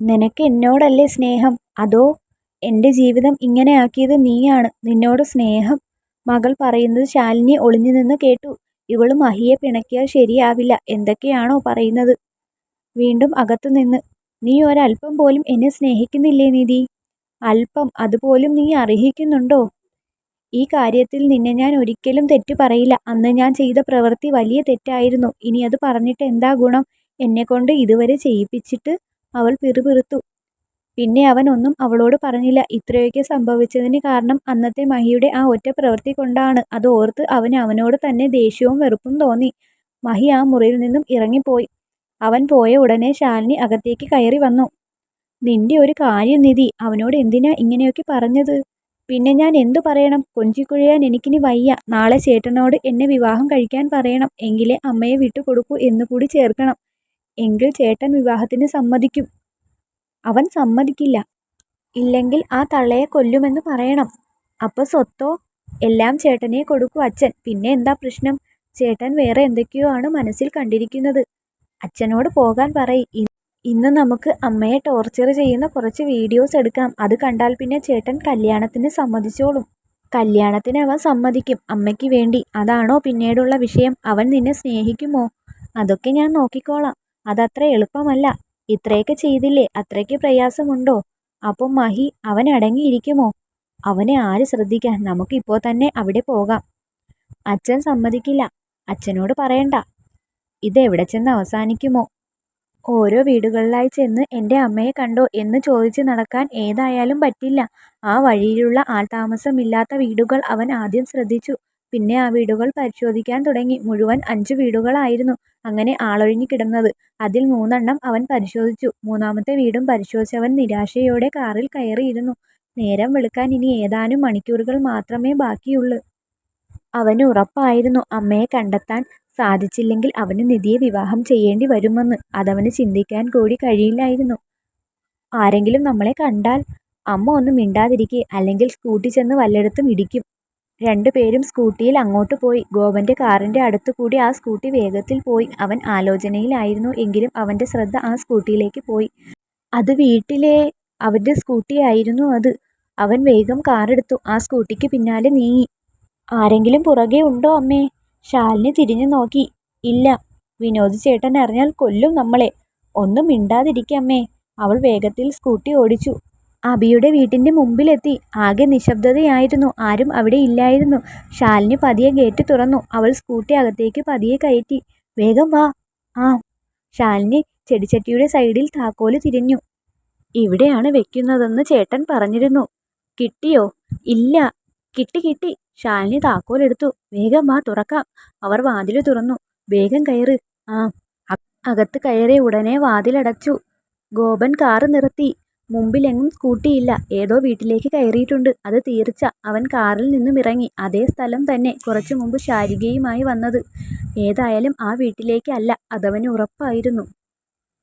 നിനക്ക് എന്നോടല്ലേ സ്നേഹം? അതോ എന്റെ ജീവിതം ഇങ്ങനെയാക്കിയത് നീയാണ്? നിന്നോട് സ്നേഹം? മകൾ പറയുന്നത് ശാലിനി ഒളിഞ്ഞു നിന്ന് കേട്ടു. ഇവൾ മഹിയെ പിണക്കിയാൽ ശരിയാവില്ല. എന്തൊക്കെയാണോ പറയുന്നത്? വീണ്ടും അകത്തു നിന്ന്. നീ ഒരല്പം പോലും എന്നെ സ്നേഹിക്കുന്നില്ലേ നിധി? അല്പം അതുപോലും നീ അർഹിക്കുന്നുണ്ടോ? ഈ കാര്യത്തിൽ നിന്നെ ഞാൻ ഒരിക്കലും തെറ്റു പറയില്ല. അന്ന് ഞാൻ ചെയ്ത പ്രവൃത്തി വലിയ തെറ്റായിരുന്നു. ഇനി അത് പറഞ്ഞിട്ട് എന്താ ഗുണം? എന്നെക്കൊണ്ട് ഇതുവരെ ചെയ്യിപ്പിച്ചിട്ട് അവൾ പിറുപിറുത്തു. പിന്നെ അവൻ ഒന്നും അവളോട് പറഞ്ഞില്ല. ഇത്രയൊക്കെ സംഭവിച്ചതിന് കാരണം അന്നത്തെ മഹിയുടെ ആ ഒറ്റ പ്രവൃത്തി കൊണ്ടാണ്. അത് ഓർത്ത് അവന് അവനോട് തന്നെ ദേഷ്യവും വെറുപ്പും തോന്നി. മഹി ആ മുറിയിൽ നിന്നും ഇറങ്ങിപ്പോയി. അവൻ പോയ ഉടനെ ശാലിനി അകത്തേക്ക് കയറി വന്നു. നിന്റെ ഒരു കാര്യനിധി അവനോട് എന്തിനാ ഇങ്ങനെയൊക്കെ പറഞ്ഞത്? പിന്നെ ഞാൻ എന്തു പറയണം? കൊഞ്ചിക്കുഴയാൻ എനിക്കിനി വയ്യ. നാളെ ചേട്ടനോട് എന്നെ വിവാഹം കഴിക്കാൻ പറയണം. എങ്കിലേ അമ്മയെ വിട്ടുകൊടുക്കൂ എന്നുകൂടി ചേർക്കണം. എങ്കിൽ ചേട്ടൻ വിവാഹത്തിന് സമ്മതിക്കും. അവൻ സമ്മതിക്കില്ല. ഇല്ലെങ്കിൽ ആ തള്ളയെ കൊല്ലുമെന്ന് പറയണം. അപ്പോൾ സ്വത്തോ? എല്ലാം ചേട്ടനെ കൊടുക്കൂ അച്ഛൻ. പിന്നെ എന്താ പ്രശ്നം? ചേട്ടൻ വേറെ എന്തൊക്കെയോ ആണ് മനസ്സിൽ കണ്ടിരിക്കുന്നത്. അച്ഛനോട് പോകാൻ പറയി. ഇന്ന് നമുക്ക് അമ്മയെ ടോർച്ചർ ചെയ്യുന്ന കുറച്ച് വീഡിയോസ് എടുക്കാം. അത് കണ്ടാൽ പിന്നെ ചേട്ടൻ കല്യാണത്തിന് സമ്മതിച്ചോളും. കല്യാണത്തിന് അവൻ സമ്മതിക്കും. അമ്മയ്ക്ക് വേണ്ടി. അതാണോ പിന്നീടുള്ള വിഷയം? അവൻ നിന്നെ സ്നേഹിക്കുമോ? അതൊക്കെ ഞാൻ നോക്കിക്കോളാം. അതത്ര എളുപ്പമല്ല. ഇത്രയൊക്കെ ചെയ്തില്ലേ? അത്രയ്ക്ക് പ്രയാസമുണ്ടോ? അപ്പം മഹി അവൻ അടങ്ങിയിരിക്കുമോ? അവനെ ആര് ശ്രദ്ധിക്കാൻ? നമുക്കിപ്പോൾ തന്നെ അവിടെ പോകാം. അച്ഛൻ സമ്മതിക്കില്ല. അച്ഛനോട് പറയണ്ട. ഇതെവിടെ ചെന്ന് അവസാനിക്കുമോ? ഓരോ വീടുകളിലായി ചെന്ന് എന്റെ അമ്മയെ കണ്ടോ എന്ന് ചോദിച്ച് നടക്കാൻ ഏതായാലും പറ്റില്ല. ആ വഴിയിലുള്ള ആൾതാമസമില്ലാത്ത വീടുകൾ അവൻ ആദ്യം ശ്രദ്ധിച്ചു. പിന്നെ ആ വീടുകൾ പരിശോധിക്കാൻ തുടങ്ങി. മുഴുവൻ അഞ്ച് വീടുകളായിരുന്നു അങ്ങനെ ആളൊഴിഞ്ഞു കിടന്നത്. അതിൽ മൂന്നെണ്ണം അവൻ പരിശോധിച്ചു. മൂന്നാമത്തെ വീടും പരിശോധിച്ചവൻ നിരാശയോടെ കാറിൽ കയറിയിരുന്നു. നേരം വെളുക്കാൻ ഇനി ഏതാനും മണിക്കൂറുകൾ മാത്രമേ ബാക്കിയുള്ളൂ. അവന് ഉറപ്പായിരുന്നു അമ്മയെ കണ്ടെത്താൻ സാധിച്ചില്ലെങ്കിൽ അവന് നിധിയെ വിവാഹം ചെയ്യേണ്ടി വരുമെന്ന്. അതവന് ചിന്തിക്കാൻ കൂടി കഴിയില്ലായിരുന്നു. ആരെങ്കിലും നമ്മളെ കണ്ടാൽ അമ്മ ഒന്ന് മിണ്ടാതിരിക്കെ. അല്ലെങ്കിൽ സ്കൂട്ടി ചെന്ന് വല്ലയിടത്തും ഇടിക്കും. രണ്ടുപേരും സ്കൂട്ടിയിൽ അങ്ങോട്ട് പോയി. ഗോപന്റെ കാറിന്റെ അടുത്ത് കൂടി ആ സ്കൂട്ടി വേഗത്തിൽ പോയി. അവൻ ആലോചനയിലായിരുന്നു എങ്കിലും അവന്റെ ശ്രദ്ധ ആ സ്കൂട്ടിയിലേക്ക് പോയി. അത് വീട്ടിലെ അവന്റെ സ്കൂട്ടിയായിരുന്നു അത്. അവൻ വേഗം കാറെടുത്തു. ആ സ്കൂട്ടിക്ക് പിന്നാലെ നീങ്ങി. ആരെങ്കിലും പുറകെ ഉണ്ടോ അമ്മേ? ശാലിനി തിരിഞ്ഞു നോക്കി. ഇല്ല. വിനോദ് ചേട്ടൻ അറിഞ്ഞാൽ കൊല്ലും നമ്മളെ. ഒന്നും മിണ്ടാതിരിക്കമ്മേ അവൾ വേഗത്തിൽ സ്കൂട്ടി ഓടിച്ചു. അബിയുടെ വീട്ടിന്റെ മുമ്പിലെത്തി. ആകെ നിശബ്ദതയായിരുന്നു. ആരും അവിടെ ഇല്ലായിരുന്നു. ഷാലിന് പതിയെ ഗേറ്റ് തുറന്നു. അവൾ സ്കൂട്ടി അകത്തേക്ക് പതിയെ കയറ്റി. വേഗം വാ. ആ. ഷാലിന് ചെടിച്ചട്ടിയുടെ സൈഡിൽ താക്കോൽ തിരിഞ്ഞു. ഇവിടെയാണ് വെക്കുന്നതെന്ന് ചേട്ടൻ പറഞ്ഞിരുന്നു. കിട്ടിയോ? ഇല്ല. കിട്ടി കിട്ടി. ഷാലിന് താക്കോലെടുത്തു വേഗം വാ തുറക്കാം. അവർ വാതിൽ തുറന്നു. വേഗം കയറ്. ആ. അകത്ത് കയറിയ ഉടനെ വാതിലടച്ചു. ഗോപൻ കാറ് നിർത്തി. മുമ്പിലെങ്ങും സ്കൂട്ടിയില്ല. ഏതോ വീട്ടിലേക്ക് കയറിയിട്ടുണ്ട്. അത് തീർച്ച. അവൻ കാറിൽ നിന്നും ഇറങ്ങി. അതേ സ്ഥലം തന്നെ കുറച്ചു മുമ്പ് ശാരികയുമായി വന്നത്. ഏതായാലും ആ വീട്ടിലേക്കല്ല അതവന് ഉറപ്പായിരുന്നു.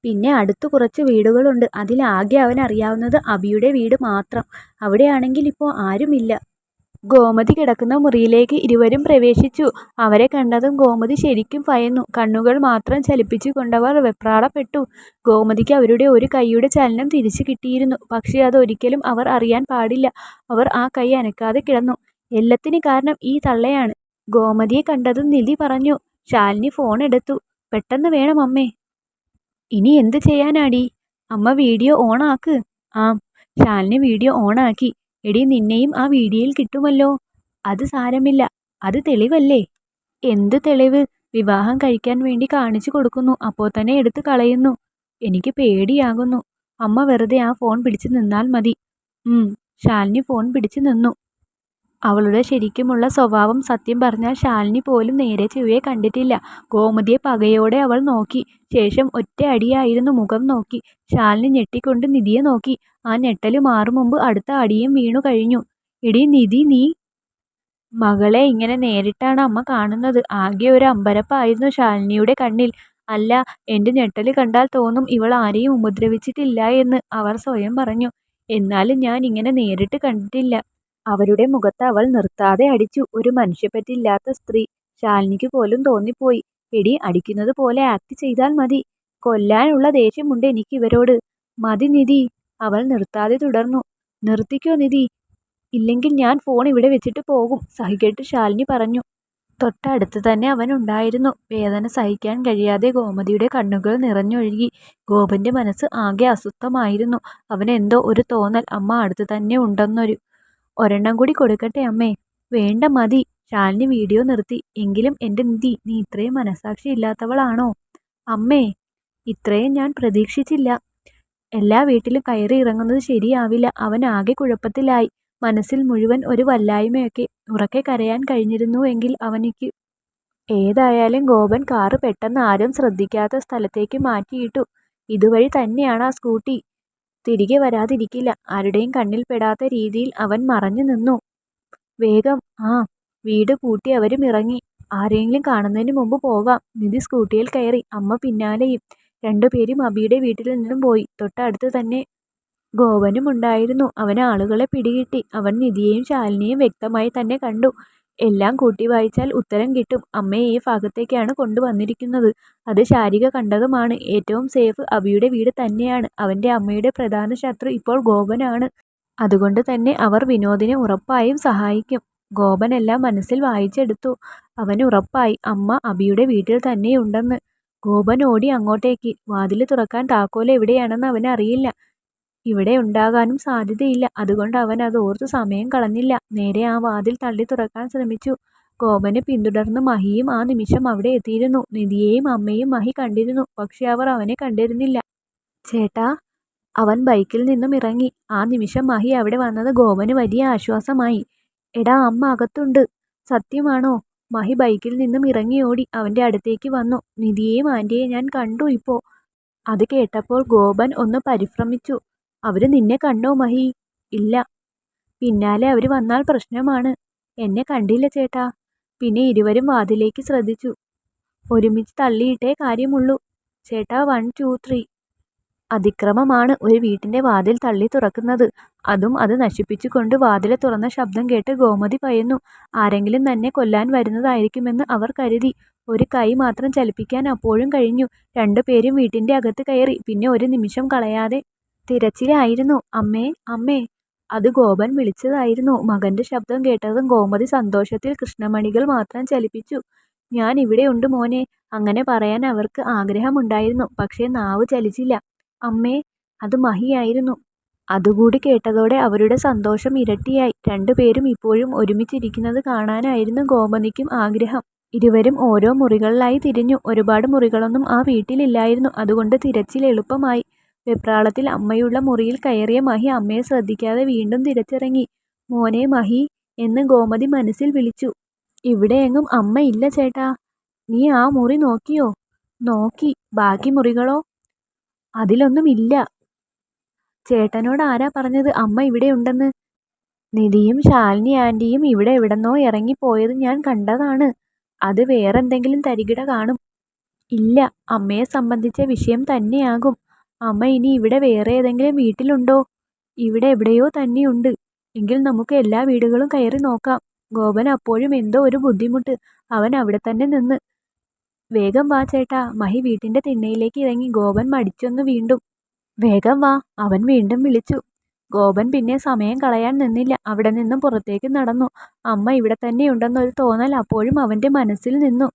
പിന്നെ അടുത്ത് കുറച്ച് വീടുകളുണ്ട്. അതിലാകെ അവൻ അറിയാവുന്നത് അബിയുടെ വീട് മാത്രം. അവിടെയാണെങ്കിൽ ഇപ്പോൾ ആരുമില്ല. ഗോമതി കിടക്കുന്ന മുറിയിലേക്ക് ഇരുവരും പ്രവേശിച്ചു. അവരെ കണ്ടതും ഗോമതി ശരിക്കും ഭയന്നു. കണ്ണുകൾ മാത്രം ചലിപ്പിച്ചു കൊണ്ടവർ വെപ്രാളപ്പെട്ടു. ഗോമതിക്ക് അവരുടെ ഒരു കൈയുടെ ചലനം തിരിച്ചു കിട്ടിയിരുന്നു. പക്ഷേ അതൊരിക്കലും അവർ അറിയാൻ പാടില്ല. അവർ ആ കൈ അനക്കാതെ കിടന്നു. എല്ലാത്തിന് കാരണം ഈ തള്ളയാണ്. ഗോമതിയെ കണ്ടതും നിധി പറഞ്ഞു ശാലിനി ഫോൺ എടുത്തു. പെട്ടെന്ന് വേണം അമ്മേ. ഇനി എന്ത് ചെയ്യാനാടി? അമ്മ വീഡിയോ ഓണാക്ക്. " ആം, ശാലിനി വീഡിയോ ഓൺ ആക്കി എടി നിന്നെയും ആ വീഡിയോയിൽ കിട്ടുമല്ലോ? അത് സാരമില്ല. അത് തെളിവല്ലേ? എന്ത് തെളിവ്? വിവാഹം കഴിക്കാൻ വേണ്ടി കാണിച്ചു കൊടുക്കുന്നു. അപ്പോൾ തന്നെ എടുത്തു കളയുന്നു. എനിക്ക് പേടിയാകുന്നു. അമ്മ വെറുതെ ആ ഫോൺ പിടിച്ചു നിന്നാൽ മതി. ശാലിനി ഫോൺ പിടിച്ചു നിന്നു. അവളുടെ ശരിക്കുമുള്ള സ്വഭാവം സത്യം പറഞ്ഞാൽ ശാലിനി പോലും നേരെ ചെവിയെ കണ്ടിട്ടില്ല. ഗോമതിയെ പകയോടെ അവൾ നോക്കി. ശേഷം ഒറ്റ അടിയായിരുന്നു മുഖം നോക്കി. ശാലിനി ഞെട്ടിക്കൊണ്ട് നിധിയെ നോക്കി. ആ ഞെട്ടൽ മാറും മുമ്പ് അടുത്ത അടിയും വീണു കഴിഞ്ഞു. എടി നിധി നീ? മകളെ ഇങ്ങനെ നേരിട്ടാണ് അമ്മ കാണുന്നത്. ആകെ ഒരു അമ്പരപ്പായിരുന്നു ശാലിനിയുടെ കണ്ണിൽ. അല്ല എന്റെ ഞെട്ടൽ കണ്ടാൽ തോന്നും ഇവൾ ആരെയും ഉപദ്രവിച്ചിട്ടില്ല എന്ന് അവർ സ്വയം പറഞ്ഞു. എന്നാലും ഞാൻ ഇങ്ങനെ നേരിട്ട് കണ്ടിട്ടില്ല. അവരുടെ മുഖത്ത് അവൾ നിർത്താതെ അടിച്ചു. ഒരു മനുഷ്യപ്പറ്റില്ലാത്ത സ്ത്രീ. ശാലിനിക്ക് പോലും തോന്നിപ്പോയി. എടി അടിക്കുന്നത് പോലെ ആക്ട് ചെയ്താൽ മതി. കൊല്ലാനുള്ള ദേഷ്യമുണ്ട് എനിക്ക് ഇവരോട്. മതി നിധി. അവൾ നിർത്താതെ തുടർന്നു. നിർത്തിക്കോ നിധി. ഇല്ലെങ്കിൽ ഞാൻ ഫോൺ ഇവിടെ വെച്ചിട്ട് പോകും സഹികെട്ട് ശാലിനി പറഞ്ഞു. തൊട്ടടുത്ത് തന്നെ അവൻ ഉണ്ടായിരുന്നു. വേദന സഹിക്കാൻ കഴിയാതെ ഗോമതിയുടെ കണ്ണുകൾ നിറഞ്ഞൊഴുകി. ഗോപന്റെ മനസ്സ് ആകെ അസ്വസ്ഥമായിരുന്നു. അവനെന്തോ ഒരു തോന്നൽ. അമ്മ അടുത്ത് തന്നെ ഉണ്ടെന്നൊരു ഒരെണ്ണം കൂടി കൊടുക്കട്ടെ അമ്മേ? വേണ്ട മതി. ശാലിനി വീഡിയോ നിർത്തി. എങ്കിലും എന്റെ നിധി നീ ഇത്രയും മനസാക്ഷി ഇല്ലാത്തവളാണോ? അമ്മേ ഇത്രയും ഞാൻ പ്രതീക്ഷിച്ചില്ല. എല്ലാ വീട്ടിലും കയറി ഇറങ്ങുന്നത് ശരിയാവില്ല. അവൻ ആകെ കുഴപ്പത്തിലായി. മനസ്സിൽ മുഴുവൻ ഒരു വല്ലായ്മയൊക്കെ ഉറക്കെ കരയാൻ കഴിഞ്ഞിരുന്നു എങ്കിൽ അവനിക്ക് ഏതായാലും ഗോപൻ കാറ് പെട്ടെന്ന് ആരും ശ്രദ്ധിക്കാത്ത സ്ഥലത്തേക്ക് മാറ്റിയിട്ടു. ഇതുവഴി തന്നെയാണ് ആ സ്കൂട്ടി. തിരികെ വരാതിരിക്കില്ല. ആരുടെയും കണ്ണിൽ പെടാത്ത രീതിയിൽ അവൻ മറഞ്ഞു നിന്നു. വേഗം ആ വീട് പൂട്ടി അവരും ഇറങ്ങി. ആരെങ്കിലും കാണുന്നതിന് മുമ്പ് പോകാം. നിധി സ്കൂട്ടിയിൽ കയറി അമ്മ പിന്നാലെയും. രണ്ടുപേരും അബിയുടെ വീട്ടിൽ നിന്നും പോയി. തൊട്ടടുത്ത് തന്നെ ഗോവനും ഉണ്ടായിരുന്നു. അവൻ ആളുകളെ പിടികിട്ടി. അവൻ നിധിയെയും ശാലിനിയെയും വ്യക്തമായി തന്നെ കണ്ടു. എല്ലാം കൂട്ടി വായിച്ചാൽ ഉത്തരം കിട്ടും. അമ്മയെ ഈ ഭാഗത്തേക്കാണ് കൊണ്ടുവന്നിരിക്കുന്നത്. അത് ശാരിക കണ്ടകമാണ് ഏറ്റവും സേഫ് അബിയുടെ വീട് തന്നെയാണ്. അവന്റെ അമ്മയുടെ പ്രധാന ശത്രു ഇപ്പോൾ ഗോപനാണ്. അതുകൊണ്ട് തന്നെ അവർ വിനോദിനെ ഉറപ്പായും സഹായിക്കും. ഗോപനെല്ലാം മനസ്സിൽ വായിച്ചെടുത്തു. അവൻ ഉറപ്പായി അമ്മ അബിയുടെ വീട്ടിൽ തന്നെയുണ്ടെന്ന്. ഗോപൻ ഓടി അങ്ങോട്ടേക്ക്. വാതിൽ തുറക്കാൻ താക്കോൽ എവിടെയാണെന്ന് അവന് അറിയില്ല. ഇവിടെ ഉണ്ടാകാനും സാധ്യതയില്ല. അതുകൊണ്ട് അവൻ അത് ഓർത്ത് സമയം കളഞ്ഞില്ല. നേരെ ആ വാതിൽ തള്ളി തുറക്കാൻ ശ്രമിച്ചു. കോപനെ പിന്തുടർന്ന് മഹിയും ആ നിമിഷം അവിടെ എത്തിയിരുന്നു. നിധിയെയും അമ്മയും മഹി കണ്ടിരുന്നു. പക്ഷെ അവർ അവനെ കണ്ടിരുന്നില്ല. ചേട്ടാ അവൻ ബൈക്കിൽ നിന്നും ഇറങ്ങി. ആ നിമിഷം മഹി അവിടെ വന്നത് ഗോപന് വലിയ ആശ്വാസമായി. എടാ അമ്മ അകത്തുണ്ട്. സത്യമാണോ? മഹി ബൈക്കിൽ നിന്നും ഇറങ്ങി ഓടി അവന്റെ അടുത്തേക്ക് വന്നു. നിധിയെയും ആന്റിയെയും ഞാൻ കണ്ടു ഇപ്പോൾ. അത് കേട്ടപ്പോൾ ഗോപൻ ഒന്ന് പരിഭ്രമിച്ചു. അവർ നിന്നെ കണ്ടോ മഹി? ഇല്ല. പിന്നാലെ അവർ വന്നാൽ പ്രശ്നമാണ്. എന്നെ കണ്ടില്ല ചേട്ടാ. പിന്നെ ഇരുവരും വാതിലേക്ക് ശ്രദ്ധിച്ചു. ഒരുമിച്ച് തള്ളിയിട്ടേ കാര്യമുള്ളൂ. ചേട്ടാ വൺ ടു ത്രീ അതിക്രമമാണ് ഒരു വീട്ടിന്റെ വാതിൽ തള്ളി തുറക്കുന്നത്. അതും അത് നശിപ്പിച്ചുകൊണ്ട് വാതിൽ തുറന്ന ശബ്ദം കേട്ട് ഗോമതി പയന്നു ആരെങ്കിലും തന്നെ കൊല്ലാൻ വരുന്നതായിരിക്കുമെന്ന് അവർ കരുതി. ഒരു കൈ മാത്രം ചലിപ്പിക്കാൻ അപ്പോഴും കഴിഞ്ഞു. രണ്ടുപേരും വീട്ടിന്റെ അകത്ത് കയറി. പിന്നെ ഒരു നിമിഷം കളയാതെ തിരച്ചിലായിരുന്നു. അമ്മേ അമ്മേ അത് ഗോപൻ വിളിച്ചതായിരുന്നു. മകന്റെ ശബ്ദം കേട്ടതും ഗോമതി സന്തോഷത്തിൽ കൃഷ്ണമണികൾ മാത്രം ചലിപ്പിച്ചു. ഞാൻ ഇവിടെയുണ്ട് മോനെ അങ്ങനെ പറയാൻ അവർക്ക് ആഗ്രഹമുണ്ടായിരുന്നു. പക്ഷേ നാവ് ചലിച്ചില്ല. അമ്മേ അത് മഹിയായിരുന്നു. അതുകൂടി കേട്ടതോടെ അവരുടെ സന്തോഷം ഇരട്ടിയായി. രണ്ടുപേരും ഇപ്പോഴും ഒരുമിച്ചിരിക്കുന്നത് കാണാനായിരുന്നു ഗോമതിക്കും ആഗ്രഹം. ഇരുവരും ഓരോ മുറികളിലായി തിരിഞ്ഞു. ഒരുപാട് മുറികളൊന്നും ആ വീട്ടിലില്ലായിരുന്നു. അതുകൊണ്ട് തിരച്ചിൽ എളുപ്പമായി. വെപ്രാളത്തിൽ അമ്മയുള്ള മുറിയിൽ കയറിയ മഹി അമ്മയെ ശ്രദ്ധിക്കാതെ വീണ്ടും തിരിച്ചിറങ്ങി. മോനെ മഹി എന്ന് ഗോമതി മനസ്സിൽ വിളിച്ചു. ഇവിടെയെങ്ങും അമ്മയില്ല ചേട്ടാ. നീ ആ മുറി നോക്കിയോ? നോക്കി. ബാക്കി മുറികളോ? അതിലൊന്നും ഇല്ല. ചേട്ടനോട് ആരാ പറഞ്ഞത് അമ്മ ഇവിടെ ഉണ്ടെന്ന്? നിധിയും ശാലിനി ആന്റിയും ഇവിടെ എവിടെന്നോ ഇറങ്ങിപ്പോയത് ഞാൻ കണ്ടതാണ്. അത് വേറെന്തെങ്കിലും തരികിട കാണും. ഇല്ല. അമ്മയെ സംബന്ധിച്ച വിഷയം തന്നെയാകും. അമ്മ ഇനി ഇവിടെ വേറെ ഏതെങ്കിലും വീട്ടിലുണ്ടോ? ഇവിടെ എവിടെയോ തന്നെയുണ്ട്. എങ്കിൽ നമുക്ക് എല്ലാ വീടുകളും കയറി നോക്കാം. ഗോപൻ അപ്പോഴും എന്തോ ഒരു ബുദ്ധിമുട്ട്. അവൻ അവിടെ തന്നെ നിന്ന്. വേഗം വാ ചേട്ടാ. മഹി വീട്ടിന്റെ തിണ്ണയിലേക്ക് ഇറങ്ങി ഗോപൻ മടിച്ചൊന്ന് വീണ്ടും. വേഗം വാ അവൻ വീണ്ടും വിളിച്ചു. ഗോപൻ പിന്നെ സമയം കളയാൻ നിന്നില്ല. അവിടെ നിന്നും പുറത്തേക്ക് നടന്നു. അമ്മ ഇവിടെ തന്നെയുണ്ടെന്നൊരു തോന്നൽ അപ്പോഴും അവന്റെ മനസ്സിൽ നിന്നു.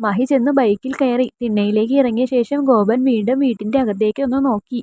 മഹി ചെന്ന് ബൈക്കിൽ കയറി തിണ്ണയിലേക്ക് ഇറങ്ങിയ ശേഷം ഗോപൻ വീണ്ടും വീട്ടിന്റെ അകത്തേക്ക് ഒന്ന് നോക്കി.